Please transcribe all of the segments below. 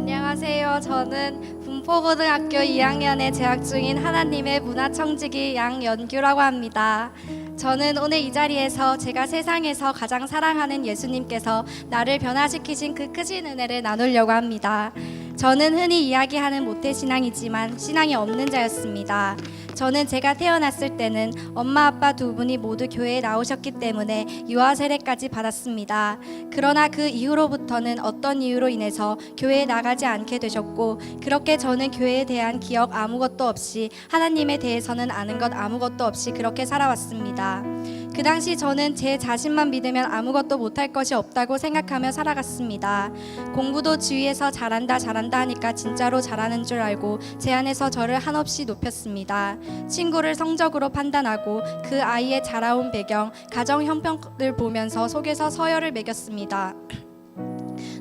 안녕하세요. 저는 분포고등학교 2학년에 재학 중인 하나님의 문화청지기 양연규라고 합니다. 저는 오늘 이 자리에서 제가 세상에서 가장 사랑하는 예수님께서 나를 변화시키신 그 크신 은혜를 나누려고 합니다. 저는 흔히 이야기하는 모태신앙이지만 신앙이 없는 자였습니다. 저는 제가 태어났을 때는 엄마 아빠 두 분이 모두 교회에 나오셨기 때문에 유아 세례까지 받았습니다. 그러나 그 이후로부터는 어떤 이유로 인해서 교회에 나가지 않게 되셨고 그렇게 저는 교회에 대한 기억 아무것도 없이 하나님에 대해서는 아는 것 아무것도 없이 그렇게 살아왔습니다. 그 당시 저는 제 자신만 믿으면 아무것도 못할 것이 없다고 생각하며 살아갔습니다. 공부도 주위에서 잘한다 잘한다 하니까 진짜로 잘하는 줄 알고 제 안에서 저를 한없이 높였습니다. 친구를 성적으로 판단하고 그 아이의 자라온 배경, 가정 형편을 보면서 속에서 서열을 매겼습니다.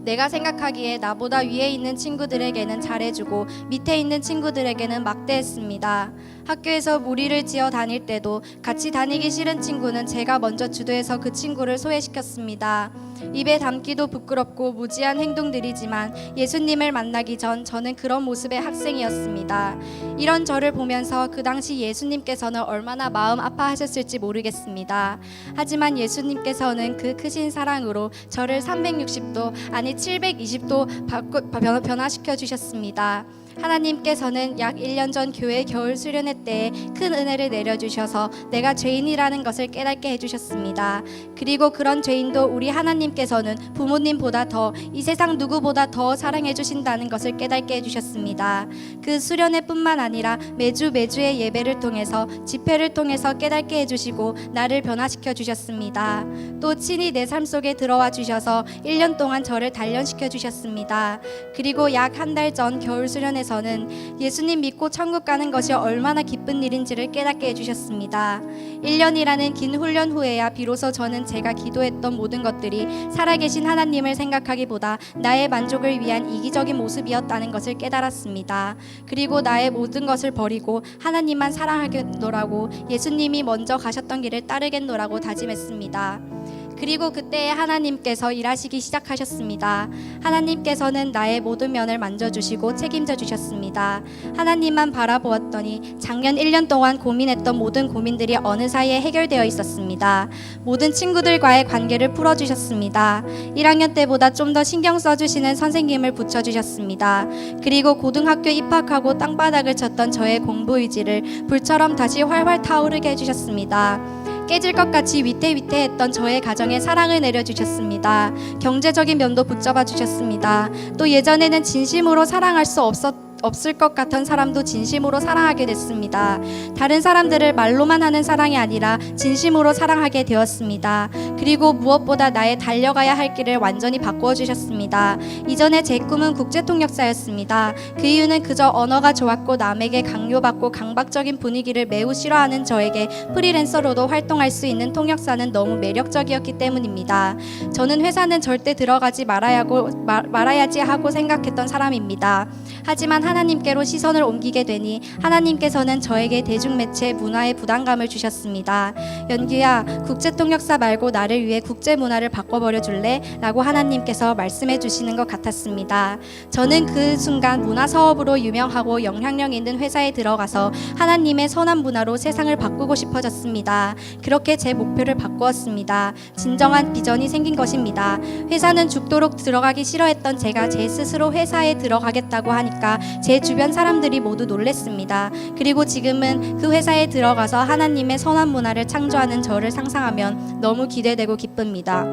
내가 생각하기에 나보다 위에 있는 친구들에게는 잘해주고 밑에 있는 친구들에게는 막대했습니다. 학교에서 무리를 지어 다닐 때도 같이 다니기 싫은 친구는 제가 먼저 주도해서 그 친구를 소외시켰습니다. 입에 담기도 부끄럽고 무지한 행동들이지만 예수님을 만나기 전 저는 그런 모습의 학생이었습니다. 이런 저를 보면서 그 당시 예수님께서는 얼마나 마음 아파하셨을지 모르겠습니다. 하지만 예수님께서는 그 크신 사랑으로 저를 360도 아니 720도 바꾸, 변, 변화시켜 주셨습니다. 하나님께서는 약 1년 전 교회 겨울 수련회 때에 큰 은혜를 내려주셔서 내가 죄인이라는 것을 깨닫게 해주셨습니다. 그리고 그런 죄인도 우리 하나님께서는 부모님보다 더 이 세상 누구보다 더 사랑해 주신다는 것을 깨닫게 해주셨습니다. 그 수련회뿐만 아니라 매주 매주의 예배를 통해서 집회를 통해서 깨닫게 해주시고 나를 변화시켜 주셨습니다. 또 친히 내 삶 속에 들어와 주셔서 1년 동안 저를 단련시켜 주셨습니다. 그리고 약 한 달 전 겨울 수련 에서는 예수님 믿고 천국 가는 것이 얼마나 기쁜 일인지를 깨닫게 해주셨습니다. 1년이라는 긴 훈련 후에야 비로소 저는 제가 기도했던 모든 것들이 살아계신 하나님을 생각하기보다 나의 만족을 위한 이기적인 모습이었다는 것을 깨달았습니다. 그리고 나의 모든 것을 버리고 하나님만 사랑하겠노라고 예수님이 먼저 가셨던 길을 따르겠노라고 다짐했습니다. 그리고 그때 하나님께서 일하시기 시작하셨습니다. 하나님께서는 나의 모든 면을 만져주시고 책임져 주셨습니다. 하나님만 바라보았더니 작년 1년 동안 고민했던 모든 고민들이 어느 사이에 해결되어 있었습니다. 모든 친구들과의 관계를 풀어주셨습니다. 1학년 때보다 좀 더 신경 써주시는 선생님을 붙여주셨습니다. 그리고 고등학교 입학하고 땅바닥을 쳤던 저의 공부 의지를 불처럼 다시 활활 타오르게 해주셨습니다. 깨질 것 같이 위태위태했던 저의 가정에 사랑을 내려주셨습니다. 경제적인 면도 붙잡아 주셨습니다. 또 예전에는 진심으로 사랑할 수 없었 없을 것 같은 사람도 진심으로 사랑하게 됐습니다. 다른 사람들을 말로만 하는 사랑이 아니라 진심으로 사랑하게 되었습니다. 그리고 무엇보다 나의 달려가야 할 길을 완전히 바꾸어 주셨습니다. 이전에 제 꿈은 국제통역사였습니다. 그 이유는 그저 언어가 좋았고 남에게 강요받고 강박적인 분위기를 매우 싫어하는 저에게 프리랜서로도 활동할 수 있는 통역사는 너무 매력적이었기 때문입니다. 저는 회사는 절대 들어가지 말아야 하고 마, 말아야지 하고 생각했던 사람입니다. 하지만 하나님께로 시선을 옮기게 되니 하나님께서는 저에게 대중매체 문화의 부담감을 주셨습니다. 연규야, 국제통역사 말고 나를 위해 국제문화를 바꿔버려 줄래? 라고 하나님께서 말씀해 주시는 것 같았습니다. 저는 그 순간 문화 사업으로 유명하고 영향력 있는 회사에 들어가서 하나님의 선한 문화로 세상을 바꾸고 싶어졌습니다. 그렇게 제 목표를 바꾸었습니다. 진정한 비전이 생긴 것입니다. 회사는 죽도록 들어가기 싫어했던 제가 제 스스로 회사에 들어가겠다고 하니까 제 주변 사람들이 모두 놀랬습니다. 그리고 지금은 그 회사에 들어가서 하나님의 선한 문화를 창조하는 저를 상상하면 너무 기대되고 기쁩니다.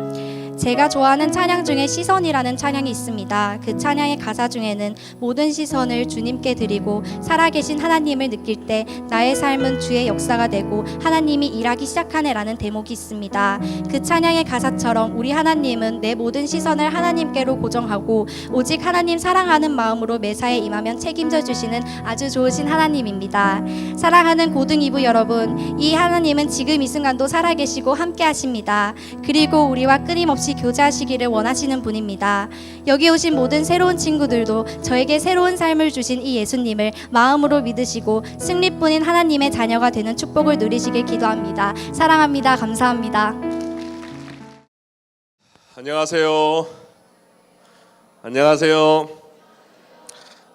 제가 좋아하는 찬양 중에 시선이라는 찬양이 있습니다. 그 찬양의 가사 중에는 모든 시선을 주님께 드리고 살아계신 하나님을 느낄 때 나의 삶은 주의 역사가 되고 하나님이 일하기 시작하네라는 대목이 있습니다. 그 찬양의 가사처럼 우리 하나님은 내 모든 시선을 하나님께로 고정하고 오직 하나님 사랑하는 마음으로 매사에 임하면 책임져 주시는 아주 좋으신 하나님입니다. 사랑하는 고등 이부 여러분, 이 하나님은 지금 이 순간도 살아계시고 함께 하십니다. 그리고 우리와 끊임없이 교제하시기를 원하시는 분입니다. 여기 오신 모든 새로운 친구들도 저에게 새로운 삶을 주신 이 예수님을 마음으로 믿으시고 승리뿐인 하나님의 자녀가 되는 축복을 누리시길 기도합니다. 사랑합니다. 감사합니다. 안녕하세요. 안녕하세요.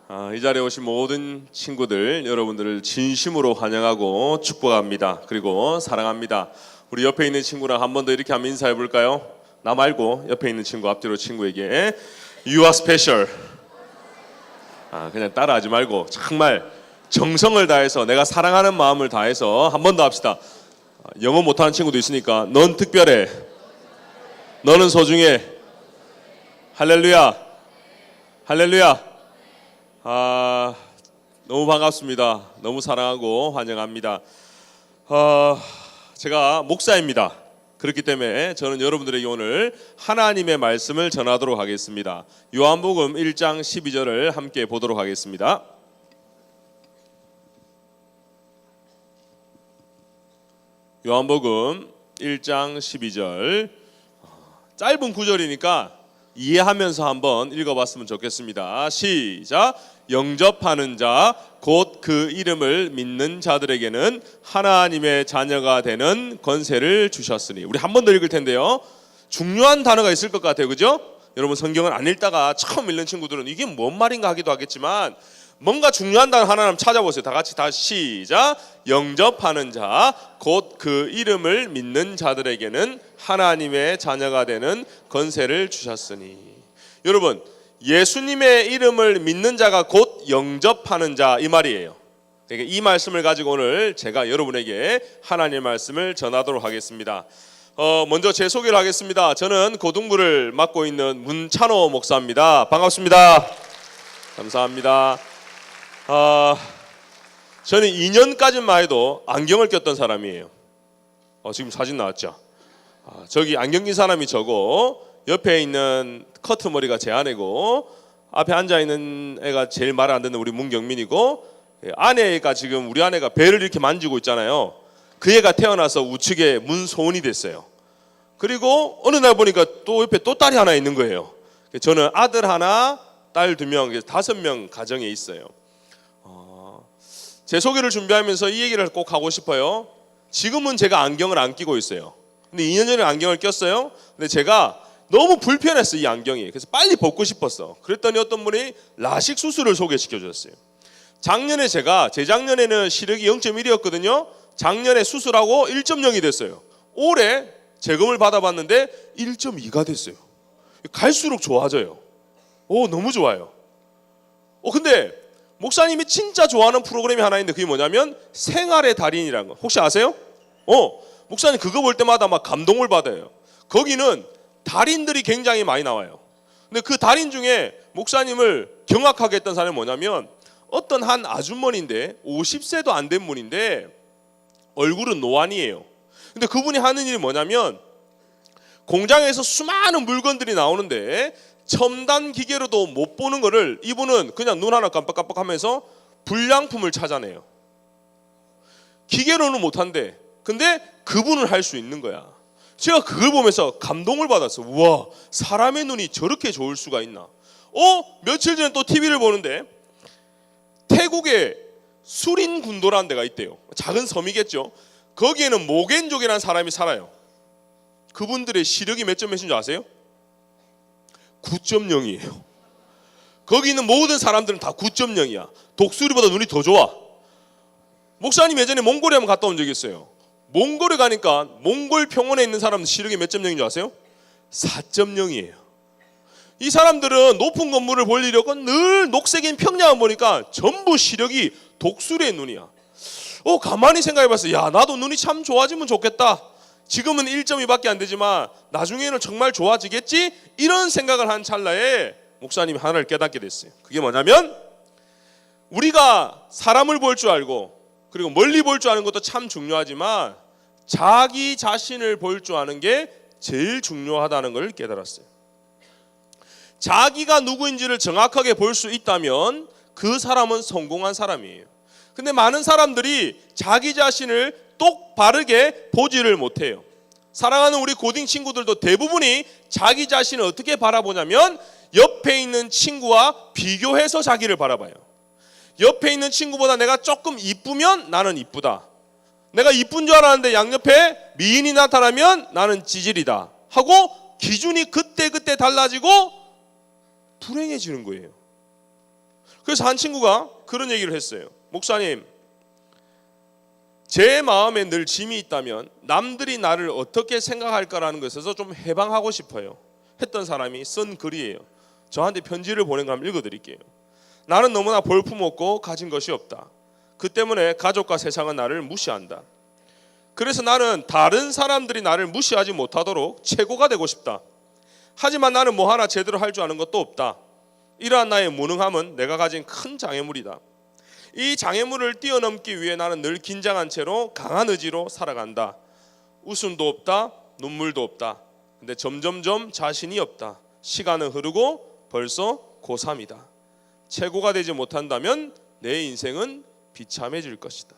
아, 이 자리에 오신 모든 친구들 여러분들을 진심으로 환영하고 축복합니다. 그리고 사랑합니다. 우리 옆에 있는 친구랑 한 번 더 이렇게 한번 인사해 볼까요? 나 말고 옆에 있는 친구 앞뒤로 친구에게 You are special. 아, 그냥 따라하지 말고 정말 정성을 다해서 내가 사랑하는 마음을 다해서 한 번 더 합시다. 아, 영어 못하는 친구도 있으니까 넌 특별해. 너는 소중해. 할렐루야. 할렐루야. 아 너무 반갑습니다. 너무 사랑하고 환영합니다. 아 제가 목사입니다. 그렇기 때문에 저는 여러분들에게 오늘 하나님의 말씀을 전하도록 하겠습니다. 요한복음 1장 12절을 함께 보도록 하겠습니다. 요한복음 1장 12절 짧은 구절이니까 이해하면서 한번 읽어봤으면 좋겠습니다. 시작. 영접하는 자, 곧 그 이름을 믿는 자들에게는 하나님의 자녀가 되는 권세를 주셨으니. 우리 한 번 더 읽을 텐데요. 중요한 단어가 있을 것 같아요, 그죠? 여러분 성경을 안 읽다가 처음 읽는 친구들은 이게 뭔 말인가 하기도 하겠지만 뭔가 중요한 단어 하나 만 찾아보세요. 다 같이 다시 시작. 영접하는 자, 곧 그 이름을 믿는 자들에게는 하나님의 자녀가 되는 권세를 주셨으니. 여러분, 예수님의 이름을 믿는 자가 곧 영접하는 자 이 말이에요. 그러니까 이 말씀을 가지고 오늘 제가 여러분에게 하나님의 말씀을 전하도록 하겠습니다. 어, 먼저 제 소개를 하겠습니다. 저는 고등부를 맡고 있는 문찬호 목사입니다. 반갑습니다. 감사합니다. 아, 저는 2년까지만 해도 안경을 꼈던 사람이에요. 어, 지금 사진 나왔죠? 아, 저기 안경 낀 사람이 저고 옆에 있는 커트 머리가 제 아내고 앞에 앉아 있는 애가 제일 말안 듣는 우리 문경민이고 예, 아내가 지금 우리 아내가 배를 이렇게 만지고 있잖아요. 그 애가 태어나서 우측에 문소은이 됐어요. 그리고 어느 날 보니까 또 옆에 또 딸이 하나 있는 거예요. 저는 아들 하나, 딸 두 명, 다섯 명 가정에 있어요. 제 소개를 준비하면서 이 얘기를 꼭 하고 싶어요. 지금은 제가 안경을 안 끼고 있어요. 근데 2년 전에 안경을 꼈어요. 근데 제가 너무 불편했어 이 안경이. 그래서 빨리 벗고 싶었어. 그랬더니 어떤 분이 라식 수술을 소개시켜 주셨어요. 작년에 제가 재작년에는 시력이 0.1이었거든요. 작년에 수술하고 1.0이 됐어요. 올해 재검을 받아봤는데 1.2가 됐어요. 갈수록 좋아져요. 오 너무 좋아요. 어 근데 목사님이 진짜 좋아하는 프로그램이 하나 있는데 그게 뭐냐면 생활의 달인이라는 거. 혹시 아세요? 어, 목사님 그거 볼 때마다 막 감동을 받아요. 거기는 달인들이 굉장히 많이 나와요. 근데 그 달인 중에 목사님을 경악하게 했던 사람이 뭐냐면 어떤 한 아주머니인데 50세도 안 된 분인데 얼굴은 노안이에요. 근데 그분이 하는 일이 뭐냐면 공장에서 수많은 물건들이 나오는데 첨단 기계로도 못 보는 거를 이분은 그냥 눈 하나 깜빡깜빡하면서 불량품을 찾아내요. 기계로는 못한대. 근데 그분은 할 수 있는 거야. 제가 그걸 보면서 감동을 받았어. 우와, 사람의 눈이 저렇게 좋을 수가 있나? 어? 며칠 전에 또 TV를 보는데 태국에 수린 군도라는 데가 있대요. 작은 섬이겠죠. 거기에는 모겐족이라는 사람이 살아요. 그분들의 시력이 몇 점 몇인 줄 아세요? 9.0이에요. 거기 있는 모든 사람들은 다 9.0이야. 독수리보다 눈이 더 좋아. 목사님 예전에 몽골에 한번 갔다 온 적이 있어요. 몽골에 가니까 몽골 평원에 있는 사람은 시력이 몇점 0인 줄 아세요? 4.0이에요. 이 사람들은 높은 건물을 없고 늘 녹색인 평야만 보니까 전부 시력이 독수리의 눈이야. 어 가만히 생각해 봤어. 야 나도 눈이 참 좋아지면 좋겠다. 지금은 1.2밖에 안 되지만 나중에는 정말 좋아지겠지? 이런 생각을 한 찰나에 목사님이 하나를 깨닫게 됐어요. 그게 뭐냐면 우리가 사람을 볼 줄 알고 그리고 멀리 볼 줄 아는 것도 참 중요하지만 자기 자신을 볼 줄 아는 게 제일 중요하다는 걸 깨달았어요. 자기가 누구인지를 정확하게 볼 수 있다면 그 사람은 성공한 사람이에요. 근데 많은 사람들이 자기 자신을 똑바르게 보지를 못해요. 사랑하는 우리 고딩 친구들도 대부분이 자기 자신을 어떻게 바라보냐면 옆에 있는 친구와 비교해서 자기를 바라봐요. 옆에 있는 친구보다 내가 조금 이쁘면 나는 이쁘다. 내가 이쁜 줄 알았는데 양옆에 미인이 나타나면 나는 지질이다. 하고 기준이 그때그때 달라지고 불행해지는 거예요. 그래서 한 친구가 그런 얘기를 했어요. 목사님, 제 마음에 늘 짐이 있다면 남들이 나를 어떻게 생각할까라는 것에서 좀 해방하고 싶어요. 했던 사람이 쓴 글이에요. 저한테 편지를 보낸 거 한번 읽어드릴게요. 나는 너무나 볼품없고 가진 것이 없다. 그 때문에 가족과 세상은 나를 무시한다. 그래서 나는 다른 사람들이 나를 무시하지 못하도록 최고가 되고 싶다. 하지만 나는 뭐 하나 제대로 할 줄 아는 것도 없다. 이러한 나의 무능함은 내가 가진 큰 장애물이다. 이 장애물을 뛰어넘기 위해 나는 늘 긴장한 채로 강한 의지로 살아간다. 웃음도 없다, 눈물도 없다. 근데 점점점 자신이 없다. 시간은 흐르고 벌써 고3이다. 최고가 되지 못한다면 내 인생은 비참해질 것이다.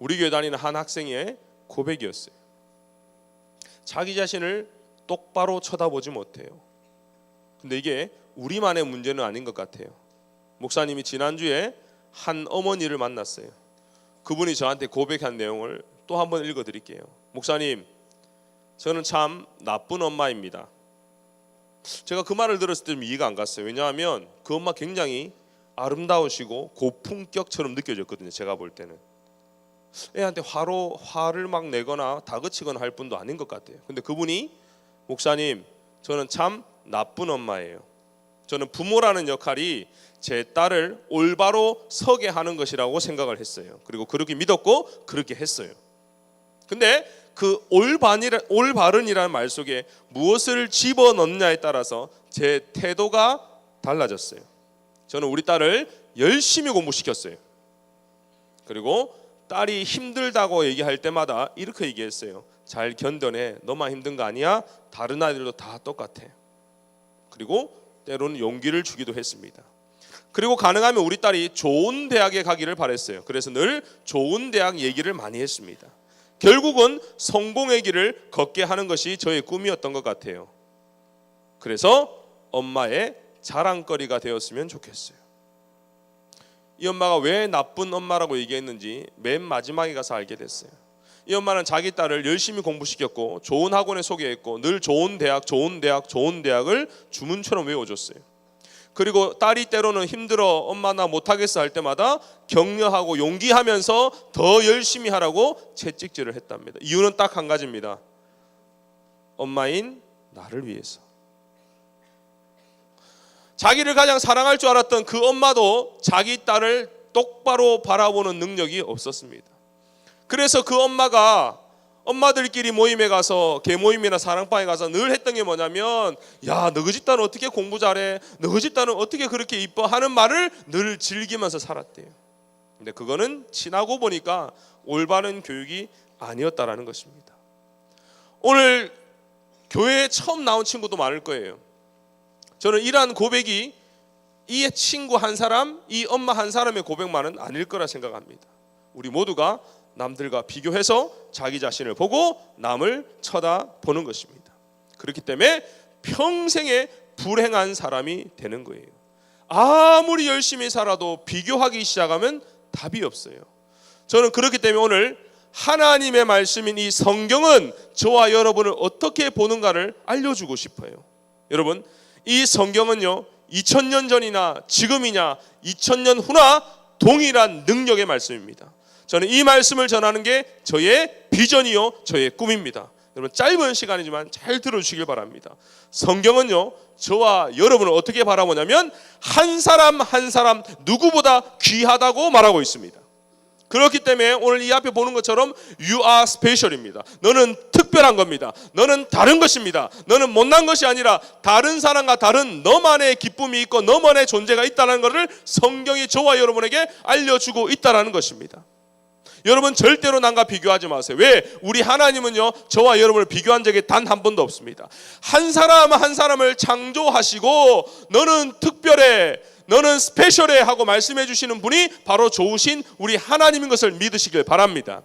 우리 교회 다니는 한 학생의 고백이었어요. 자기 자신을 똑바로 쳐다보지 못해요. 근데 이게 우리만의 문제는 아닌 것 같아요. 목사님이 지난주에 한 어머니를 만났어요. 그분이 저한테 고백한 내용을 또 한번 읽어 드릴게요. 목사님, 저는 참 나쁜 엄마입니다. 제가 그 말을 들었을 때 좀 이해가 안 갔어요. 왜냐하면 그 엄마 굉장히 아름다우시고 고품격처럼 느껴졌거든요. 제가 볼 때는 애한테 화로 화를 막 내거나 다그치거나 할 분도 아닌 것 같아요. 근데 그분이 목사님, 저는 참 나쁜 엄마예요. 저는 부모라는 역할이 제 딸을 올바로 서게 하는 것이라고 생각을 했어요. 그리고 그렇게 믿었고 그렇게 했어요. 근데 그 올바르, 올바른이라는 말 속에 무엇을 집어넣느냐에 따라서 제 태도가 달라졌어요. 저는 우리 딸을 열심히 공부시켰어요. 그리고 딸이 힘들다고 얘기할 때마다 이렇게 얘기했어요. 잘 견뎌내. 너만 힘든 거 아니야? 다른 아이들도 다 똑같아. 그리고 때로는 용기를 주기도 했습니다. 그리고 가능하면 우리 딸이 좋은 대학에 가기를 바랬어요. 그래서 늘 좋은 대학 얘기를 많이 했습니다. 결국은 성공의 길을 걷게 하는 것이 저의 꿈이었던 것 같아요. 그래서 엄마의 자랑거리가 되었으면 좋겠어요. 이 엄마가 왜 나쁜 엄마라고 얘기했는지 맨 마지막에 가서 알게 됐어요. 이 엄마는 자기 딸을 열심히 공부시켰고 좋은 학원에 소개했고 늘 좋은 대학, 좋은 대학, 좋은 대학을 주문처럼 외워줬어요. 그리고 딸이 때로는 힘들어 엄마 나 못하겠어 할 때마다 격려하고 용기하면서 더 열심히 하라고 채찍질을 했답니다. 이유는 딱 한 가지입니다. 엄마인 나를 위해서. 자기를 가장 사랑할 줄 알았던 그 엄마도 자기 딸을 똑바로 바라보는 능력이 없었습니다. 그래서 그 엄마가 엄마들끼리 모임에 가서 개 모임이나 사랑방에 가서 늘 했던 게 뭐냐면 야 너희 집 딸은 어떻게 공부 잘해? 너희 집 딸은 어떻게 그렇게 이뻐? 하는 말을 늘 즐기면서 살았대요. 근데 그거는 지나고 보니까 올바른 교육이 아니었다라는 것입니다. 오늘 교회에 처음 나온 친구도 많을 거예요. 저는 이러한 고백이 이 친구 한 사람 이 엄마 한 사람의 고백만은 아닐 거라 생각합니다. 우리 모두가 남들과 비교해서 자기 자신을 보고 남을 쳐다보는 것입니다. 그렇기 때문에 평생에 불행한 사람이 되는 거예요. 아무리 열심히 살아도 비교하기 시작하면 답이 없어요. 저는 그렇기 때문에 오늘 하나님의 말씀인 이 성경은 저와 여러분을 어떻게 보는가를 알려주고 싶어요. 여러분, 이 성경은요, 2000년 전이나 지금이냐, 2000년 후나 동일한 능력의 말씀입니다. 저는 이 말씀을 전하는 게 저의 비전이요, 저의 꿈입니다. 여러분 짧은 시간이지만 잘 들어주시길 바랍니다. 성경은요, 저와 여러분을 어떻게 바라보냐면 한 사람 한 사람 누구보다 귀하다고 말하고 있습니다. 그렇기 때문에 오늘 이 앞에 보는 것처럼 you are special입니다. 너는 특별한 겁니다. 너는 다른 것입니다. 너는 못난 것이 아니라 다른 사람과 다른 너만의 기쁨이 있고 너만의 존재가 있다는 것을 성경이 저와 여러분에게 알려주고 있다는 것입니다. 여러분 절대로 남과 비교하지 마세요. 왜? 우리 하나님은요 저와 여러분을 비교한 적이 단 한 번도 없습니다. 한 사람 한 사람을 창조하시고 너는 특별해, 너는 스페셜해 하고 말씀해 주시는 분이 바로 좋으신 우리 하나님인 것을 믿으시길 바랍니다.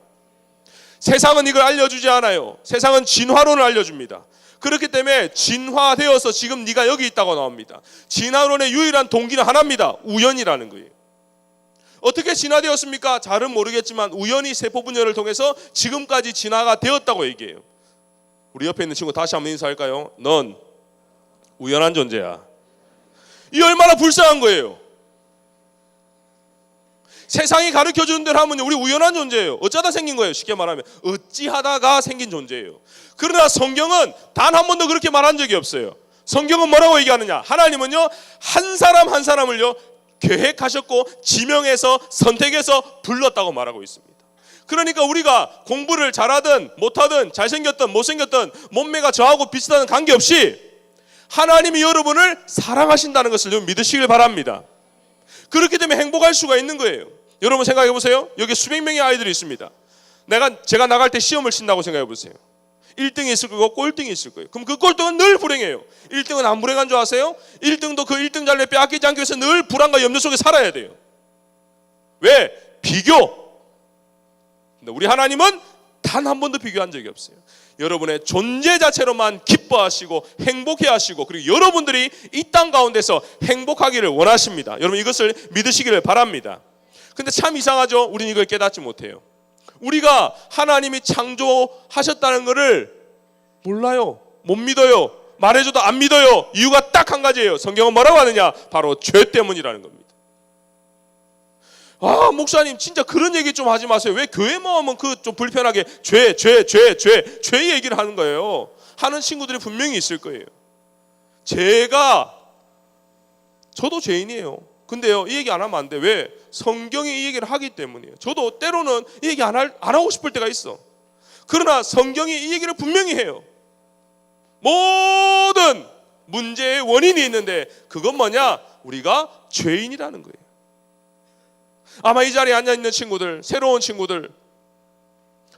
세상은 이걸 알려주지 않아요. 세상은 진화론을 알려줍니다. 그렇기 때문에 진화되어서 지금 네가 여기 있다고 나옵니다. 진화론의 유일한 동기는 하나입니다. 우연이라는 거예요. 어떻게 진화되었습니까? 잘은 모르겠지만 우연히 세포 분열을 통해서 지금까지 진화가 되었다고 얘기해요. 우리 옆에 있는 친구 다시 한번 인사할까요? 넌 우연한 존재야. 이 얼마나 불쌍한 거예요. 세상이 가르쳐 주는 대로 하면 우리 우연한 존재예요. 어쩌다 생긴 거예요. 쉽게 말하면 어찌하다가 생긴 존재예요. 그러나 성경은 단 한 번도 그렇게 말한 적이 없어요. 성경은 뭐라고 얘기하느냐? 하나님은요 한 사람 한 사람을요 계획하셨고 지명해서 선택해서 불렀다고 말하고 있습니다. 그러니까 우리가 공부를 잘하든 못하든 잘생겼든 못생겼든 몸매가 저하고 비슷하든 관계없이 하나님이 여러분을 사랑하신다는 것을 여러분 믿으시길 바랍니다. 그렇기 때문에 행복할 수가 있는 거예요. 여러분 생각해 보세요. 여기 수백 명의 아이들이 있습니다. 내가 제가 나갈 때 시험을 친다고 생각해 보세요. 1등이 있을 거고 꼴등이 있을 거예요. 그럼 그 꼴등은 늘 불행해요. 1등은 안 불행한 줄 아세요? 1등도 그 1등 자리를 빼앗기지 않기 위해서 늘 불안과 염려 속에 살아야 돼요. 왜? 비교. 우리 하나님은 단 한 번도 비교한 적이 없어요. 여러분의 존재 자체로만 기뻐하시고 행복해 하시고 그리고 여러분들이 이 땅 가운데서 행복하기를 원하십니다. 여러분 이것을 믿으시기를 바랍니다. 근데 참 이상하죠? 우리는 이걸 깨닫지 못해요. 우리가 하나님이 창조하셨다는 것을 몰라요. 못 믿어요. 말해줘도 안 믿어요. 이유가 딱 한 가지예요. 성경은 뭐라고 하느냐? 바로 죄 때문이라는 겁니다. 아, 목사님 진짜 그런 얘기 좀 하지 마세요. 왜 교회만 하면 그 좀 불편하게 죄, 죄, 죄, 죄, 죄 얘기를 하는 거예요. 하는 친구들이 분명히 있을 거예요. 제가 저도 죄인이에요. 근데요, 이 얘기 안 하면 안 돼. 왜? 성경이 이 얘기를 하기 때문이에요. 저도 때로는 이 얘기 안, 할, 안 하고 싶을 때가 있어. 그러나 성경이 이 얘기를 분명히 해요. 모든 문제의 원인이 있는데 그건 뭐냐? 우리가 죄인이라는 거예요. 아마 이 자리에 앉아 있는 친구들, 새로운 친구들,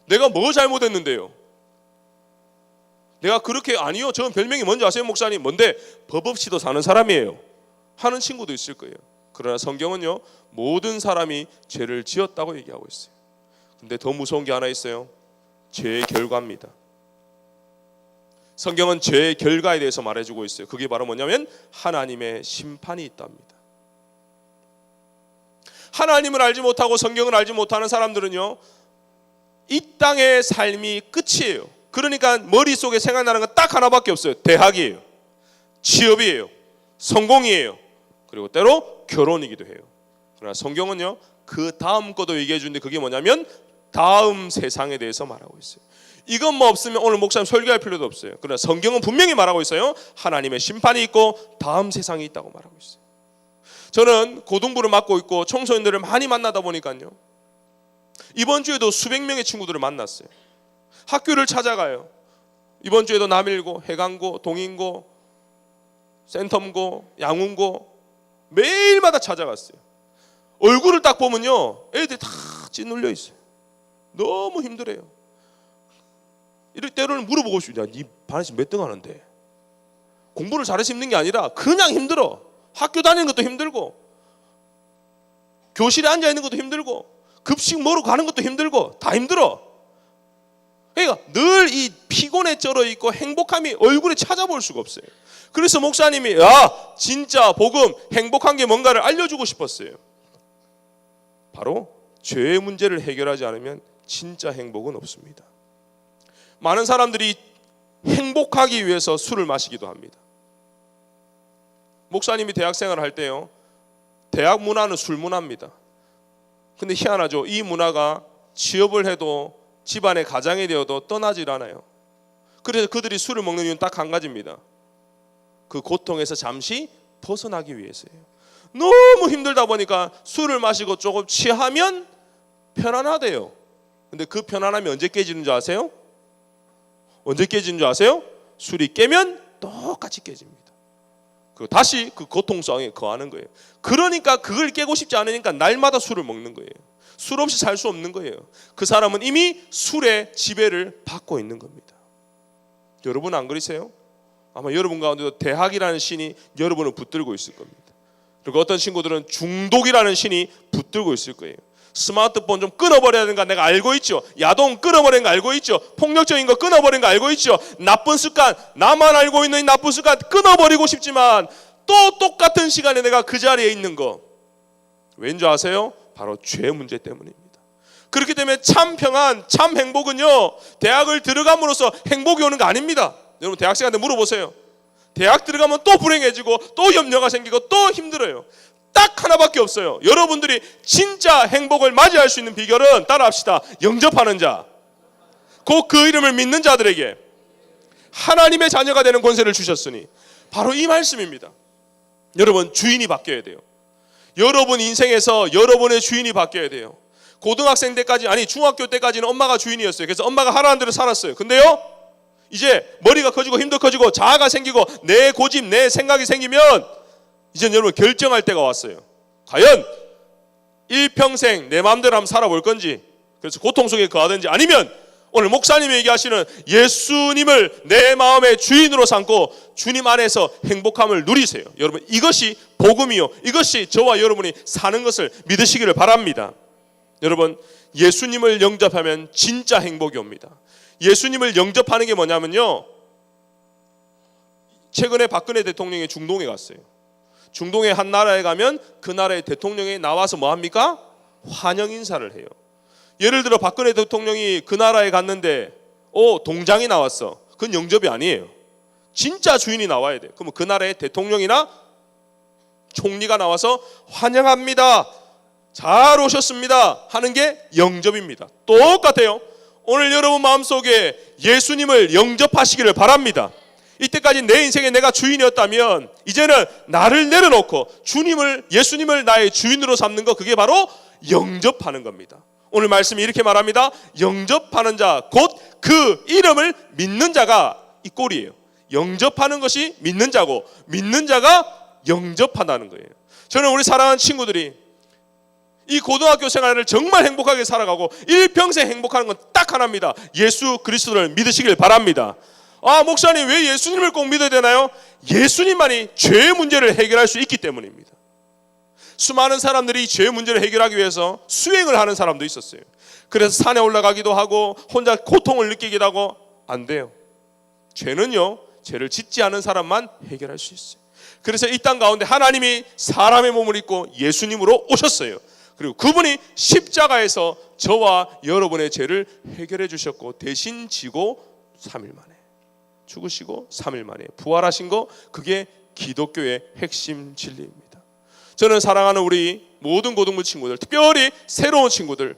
내가 뭐 잘못했는데요? 내가 그렇게 아니요. 저는 별명이 뭔지 아세요, 목사님? 뭔데? 법 없이도 사는 사람이에요. 하는 친구도 있을 거예요. 그러나 성경은요, 모든 사람이 죄를 지었다고 얘기하고 있어요. 근데 더 무서운 게 하나 있어요. 죄의 결과입니다. 성경은 죄의 결과에 대해서 말해주고 있어요. 그게 바로 뭐냐면 하나님의 심판이 있답니다. 하나님을 알지 못하고 성경을 알지 못하는 사람들은요, 이 땅의 삶이 끝이에요. 그러니까 머릿속에 생각나는 건 딱 하나밖에 없어요. 대학이에요. 취업이에요. 성공이에요. 그리고 때로 결혼이기도 해요. 그러나 성경은요, 그 다음 것도 얘기해 주는데 그게 뭐냐면 다음 세상에 대해서 말하고 있어요. 이건 뭐 없으면 오늘 목사님 설교할 필요도 없어요. 그러나 성경은 분명히 말하고 있어요. 하나님의 심판이 있고 다음 세상이 있다고 말하고 있어요. 저는 고등부를 맡고 있고 청소년들을 많이 만나다 보니까요. 이번 주에도 수백 명의 친구들을 만났어요. 학교를 찾아가요. 이번 주에도 남일고, 해강고, 동인고, 센텀고, 양운고 매일마다 찾아갔어요. 얼굴을 딱 보면요, 애들이 다 찐눌려 있어요. 너무 힘들어요. 이럴 때로는 물어보고 싶냐, 네 반에서 몇 등 하는데? 공부를 잘해서 힘든 게 아니라 그냥 힘들어. 학교 다니는 것도 힘들고, 교실에 앉아 있는 것도 힘들고, 급식 먹으러 가는 것도 힘들고, 다 힘들어. 그러니까 늘 이 피곤에 쩔어 있고 행복함이 얼굴에 찾아볼 수가 없어요. 그래서 목사님이 야 진짜 복음 행복한 게 뭔가를 알려주고 싶었어요. 바로 죄의 문제를 해결하지 않으면 진짜 행복은 없습니다. 많은 사람들이 행복하기 위해서 술을 마시기도 합니다. 목사님이 대학 생활을 할 때요. 대학 문화는 술 문화입니다. 근데 희한하죠. 이 문화가 취업을 해도 집안의 가장이 되어도 떠나질 않아요. 그래서 그들이 술을 먹는 이유는 딱 한 가지입니다. 그 고통에서 잠시 벗어나기 위해서예요. 너무 힘들다 보니까 술을 마시고 조금 취하면 편안하대요. 근데 그 편안함이 언제 깨지는 줄 아세요? 언제 깨지는 줄 아세요? 술이 깨면 똑같이 깨집니다. 그리고 다시 그 고통성에 거하는 거예요. 그러니까 그걸 깨고 싶지 않으니까 날마다 술을 먹는 거예요. 술 없이 살 수 없는 거예요. 그 사람은 이미 술의 지배를 받고 있는 겁니다. 여러분 안 그러세요? 아마 여러분 가운데도 대학이라는 신이 여러분을 붙들고 있을 겁니다. 그리고 어떤 친구들은 중독이라는 신이 붙들고 있을 거예요. 스마트폰 좀 끊어버려야 되는 거 내가 알고 있죠. 야동 끊어버리는 거 알고 있죠. 폭력적인 거 끊어버리는 거 알고 있죠. 나쁜 습관, 나만 알고 있는 이 나쁜 습관 끊어버리고 싶지만 또 똑같은 시간에 내가 그 자리에 있는 거. 왠지 아세요? 바로 죄 문제 때문입니다. 그렇기 때문에 참 평안, 참 행복은요, 대학을 들어감으로써 행복이 오는 거 아닙니다. 여러분, 대학생한테 물어보세요. 대학 들어가면 또 불행해지고, 또 염려가 생기고, 또 힘들어요. 딱 하나밖에 없어요. 여러분들이 진짜 행복을 맞이할 수 있는 비결은 따라합시다. 영접하는 자. 곧 그 이름을 믿는 자들에게 하나님의 자녀가 되는 권세를 주셨으니 바로 이 말씀입니다. 여러분 주인이 바뀌어야 돼요. 여러분 인생에서 여러분의 주인이 바뀌어야 돼요. 고등학생 때까지 아니 중학교 때까지는 엄마가 주인이었어요. 그래서 엄마가 하라는 대로 살았어요. 근데요. 이제 머리가 커지고 힘도 커지고 자아가 생기고 내 고집, 내 생각이 생기면 이제 여러분 결정할 때가 왔어요. 과연 일평생 내 마음대로 한번 살아볼 건지 그래서 고통 속에 거하든지 아니면 오늘 목사님이 얘기하시는 예수님을 내 마음의 주인으로 삼고 주님 안에서 행복함을 누리세요. 여러분 이것이 복음이요. 이것이 저와 여러분이 사는 것을 믿으시기를 바랍니다. 여러분 예수님을 영접하면 진짜 행복이 옵니다. 예수님을 영접하는 게 뭐냐면요. 최근에 박근혜 대통령이 중동에 갔어요. 중동의 한 나라에 가면 그 나라의 대통령이 나와서 뭐 합니까? 환영 인사를 해요. 예를 들어 박근혜 대통령이 그 나라에 갔는데 어 동장이 나왔어. 그건 영접이 아니에요. 진짜 주인이 나와야 돼. 그러면 그 나라의 대통령이나 총리가 나와서 환영합니다. 잘 오셨습니다. 하는 게 영접입니다. 똑같아요. 오늘 여러분 마음속에 예수님을 영접하시기를 바랍니다. 이때까지 내 인생에 내가 주인이었다면 이제는 나를 내려놓고 주님을 예수님을 나의 주인으로 삼는 거 그게 바로 영접하는 겁니다. 오늘 말씀이 이렇게 말합니다. 영접하는 자 곧 그 이름을 믿는 자가 이 꼴이에요. 영접하는 것이 믿는 자고 믿는 자가 영접한다는 거예요. 저는 우리 사랑하는 친구들이 이 고등학교 생활을 정말 행복하게 살아가고 일평생 행복하는 건 딱 하나입니다. 예수 그리스도를 믿으시길 바랍니다. 아, 목사님 왜 예수님을 꼭 믿어야 되나요? 예수님만이 죄의 문제를 해결할 수 있기 때문입니다. 수많은 사람들이 죄의 문제를 해결하기 위해서 수행을 하는 사람도 있었어요. 그래서 산에 올라가기도 하고 혼자 고통을 느끼기도 하고 안 돼요. 죄는요, 죄를 짓지 않은 사람만 해결할 수 있어요. 그래서 이 땅 가운데 하나님이 사람의 몸을 입고 예수님으로 오셨어요. 그리고 그분이 십자가에서 저와 여러분의 죄를 해결해 주셨고 대신 지고 3일 만에 죽으시고 3일 만에 부활하신 거 그게 기독교의 핵심 진리입니다. 저는 사랑하는 우리 모든 고등부 친구들, 특별히 새로운 친구들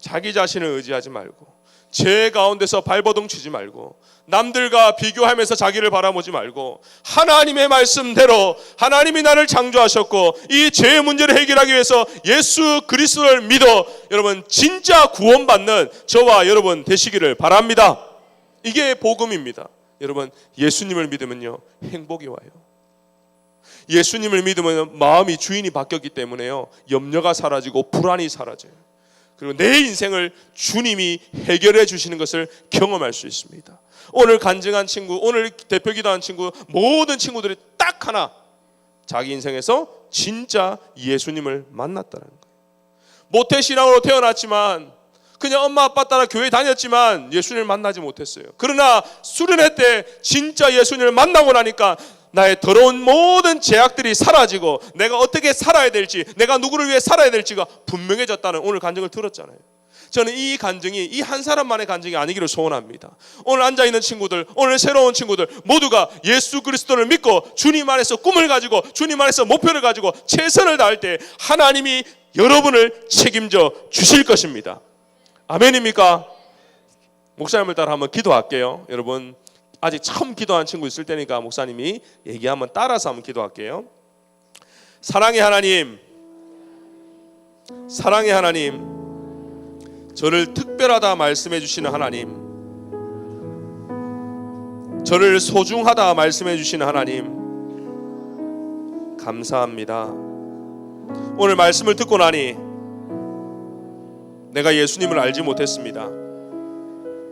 자기 자신을 의지하지 말고 죄 가운데서 발버둥 치지 말고 남들과 비교하면서 자기를 바라보지 말고 하나님의 말씀대로 하나님이 나를 창조하셨고 이 죄의 문제를 해결하기 위해서 예수 그리스도를 믿어 여러분 진짜 구원받는 저와 여러분 되시기를 바랍니다. 이게 복음입니다. 여러분 예수님을 믿으면요 행복이 와요. 예수님을 믿으면 마음이 주인이 바뀌었기 때문에요 염려가 사라지고 불안이 사라져요. 그리고 내 인생을 주님이 해결해 주시는 것을 경험할 수 있습니다. 오늘 간증한 친구, 오늘 대표 기도한 친구, 모든 친구들이 딱 하나 자기 인생에서 진짜 예수님을 만났다는 거예요. 모태 신앙으로 태어났지만 그냥 엄마 아빠 따라 교회 다녔지만 예수님을 만나지 못했어요. 그러나 수련회 때 진짜 예수님을 만나고 나니까 나의 더러운 모든 제약들이 사라지고 내가 어떻게 살아야 될지 내가 누구를 위해 살아야 될지가 분명해졌다는 오늘 간증을 들었잖아요. 저는 이 간증이 이 한 사람만의 간증이 아니기를 소원합니다. 오늘 앉아 있는 친구들, 오늘 새로운 친구들 모두가 예수 그리스도를 믿고 주님 안에서 꿈을 가지고 주님 안에서 목표를 가지고 최선을 다할 때 하나님이 여러분을 책임져 주실 것입니다. 아멘입니까? 목사님을 따라 한번 기도할게요. 여러분 아직 처음 기도한 친구 있을 때니까 목사님이 얘기하면 따라서 한번 기도할게요. 사랑의 하나님, 사랑의 하나님, 저를 특별하다 말씀해 주시는 하나님, 저를 소중하다 말씀해 주시는 하나님, 감사합니다. 오늘 말씀을 듣고 나니 내가 예수님을 알지 못했습니다.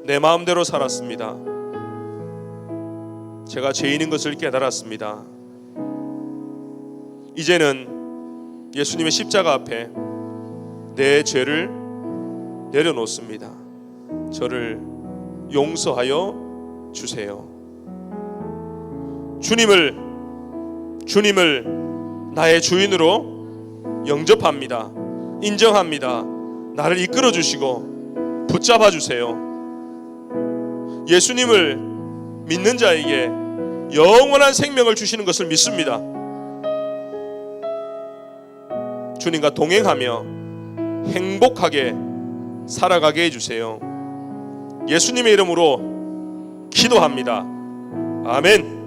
내 마음대로 살았습니다. 제가 죄인인 것을 깨달았습니다. 이제는 예수님의 십자가 앞에 내 죄를 내려놓습니다. 저를 용서하여 주세요. 주님을 주님을 나의 주인으로 영접합니다. 인정합니다. 나를 이끌어 주시고 붙잡아 주세요. 예수님을 믿는 자에게 영원한 생명을 주시는 것을 믿습니다. 주님과 동행하며 행복하게 살아가게 해주세요. 예수님의 이름으로 기도합니다. 아멘.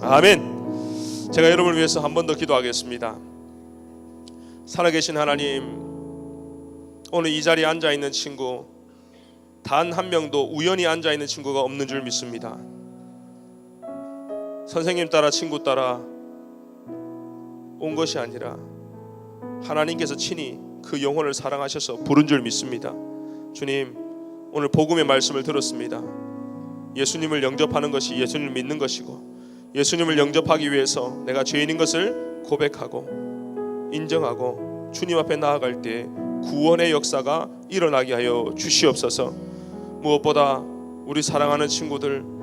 아멘. 제가 여러분을 위해서 한 번 더 기도하겠습니다. 살아계신 하나님, 오늘 이 자리에 앉아 있는 친구 단 한 명도 우연히 앉아 있는 친구가 없는 줄 믿습니다. 선생님 따라 친구 따라 온 것이 아니라 하나님께서 친히 그 영혼을 사랑하셔서 부른 줄 믿습니다. 주님, 오늘 복음의 말씀을 들었습니다. 예수님을 영접하는 것이 예수님을 믿는 것이고 예수님을 영접하기 위해서 내가 죄인인 것을 고백하고 인정하고 주님 앞에 나아갈 때 구원의 역사가 일어나게 하여 주시옵소서. 무엇보다 우리 사랑하는 친구들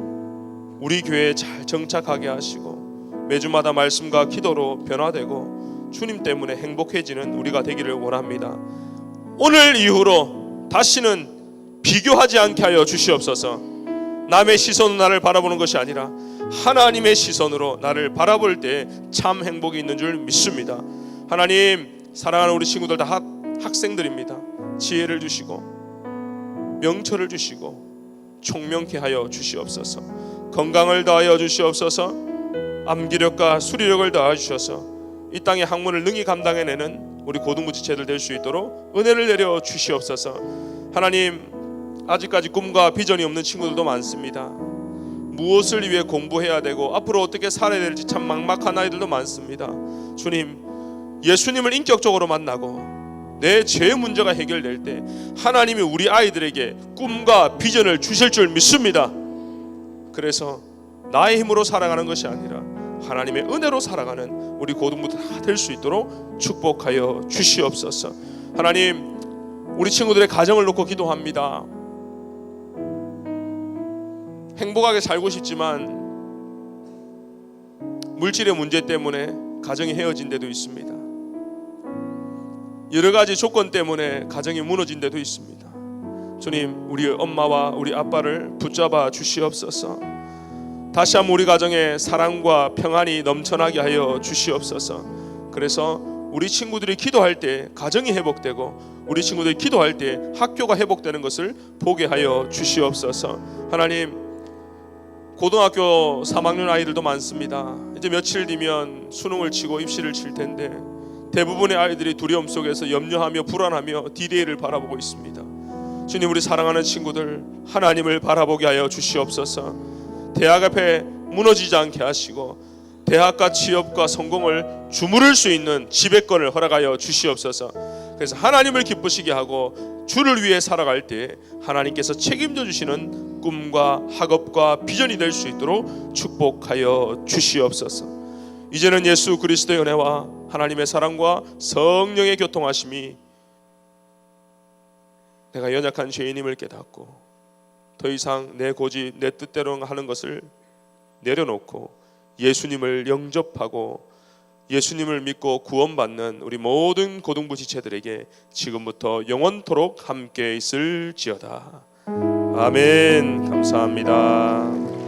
우리 교회에 잘 정착하게 하시고 매주마다 말씀과 기도로 변화되고 주님 때문에 행복해지는 우리가 되기를 원합니다. 오늘 이후로 다시는 비교하지 않게 하여 주시옵소서. 남의 시선으로 나를 바라보는 것이 아니라 하나님의 시선으로 나를 바라볼 때 참 행복이 있는 줄 믿습니다. 하나님 사랑하는 우리 친구들 다 학, 학생들입니다. 지혜를 주시고 명철을 주시고 총명케 하여 주시옵소서. 건강을 더하여 주시옵소서. 암기력과 수리력을 더하여 주셔서 이 땅의 학문을 능히 감당해내는 우리 고등부 지체들 될 수 있도록 은혜를 내려 주시옵소서. 하나님 아직까지 꿈과 비전이 없는 친구들도 많습니다. 무엇을 위해 공부해야 되고 앞으로 어떻게 살아야 될지 참 막막한 아이들도 많습니다. 주님, 예수님을 인격적으로 만나고 내죄 문제가 해결될 때 하나님이 우리 아이들에게 꿈과 비전을 주실 줄 믿습니다. 그래서 나의 힘으로 살아가는 것이 아니라 하나님의 은혜로 살아가는 우리 고등부들 다될수 있도록 축복하여 주시옵소서. 하나님, 우리 친구들의 가정을 놓고 기도합니다. 행복하게 살고 싶지만 물질의 문제 때문에 가정이 헤어진 데도 있습니다. 여러 가지 조건 때문에 가정이 무너진 데도 있습니다. 주님, 우리 엄마와 우리 아빠를 붙잡아 주시옵소서. 다시 한번 우리 가정에 사랑과 평안이 넘쳐나게 하여 주시옵소서. 그래서 우리 친구들이 기도할 때 가정이 회복되고 우리 친구들이 기도할 때 학교가 회복되는 것을 보게 하여 주시옵소서. 하나님 고등학교 3학년 아이들도 많습니다. 이제 며칠 뒤면 수능을 치고 입시를 칠 텐데 대부분의 아이들이 두려움 속에서 염려하며 불안하며 디데이를 바라보고 있습니다. 주님 우리 사랑하는 친구들 하나님을 바라보게 하여 주시옵소서. 대학 앞에 무너지지 않게 하시고 대학과 취업과 성공을 주무를 수 있는 지배권을 허락하여 주시옵소서. 그래서 하나님을 기쁘시게 하고 주를 위해 살아갈 때 하나님께서 책임져 주시는 꿈과 학업과 비전이 될 수 있도록 축복하여 주시옵소서. 이제는 예수 그리스도의 은혜와 하나님의 사랑과 성령의 교통하심이 내가 연약한 죄인임을 깨닫고 더 이상 내 고집 내 뜻대로 하는 것을 내려놓고 예수님을 영접하고 예수님을 믿고 구원받는 우리 모든 고등부 지체들에게 지금부터 영원토록 함께 있을지어다. 아멘. 감사합니다.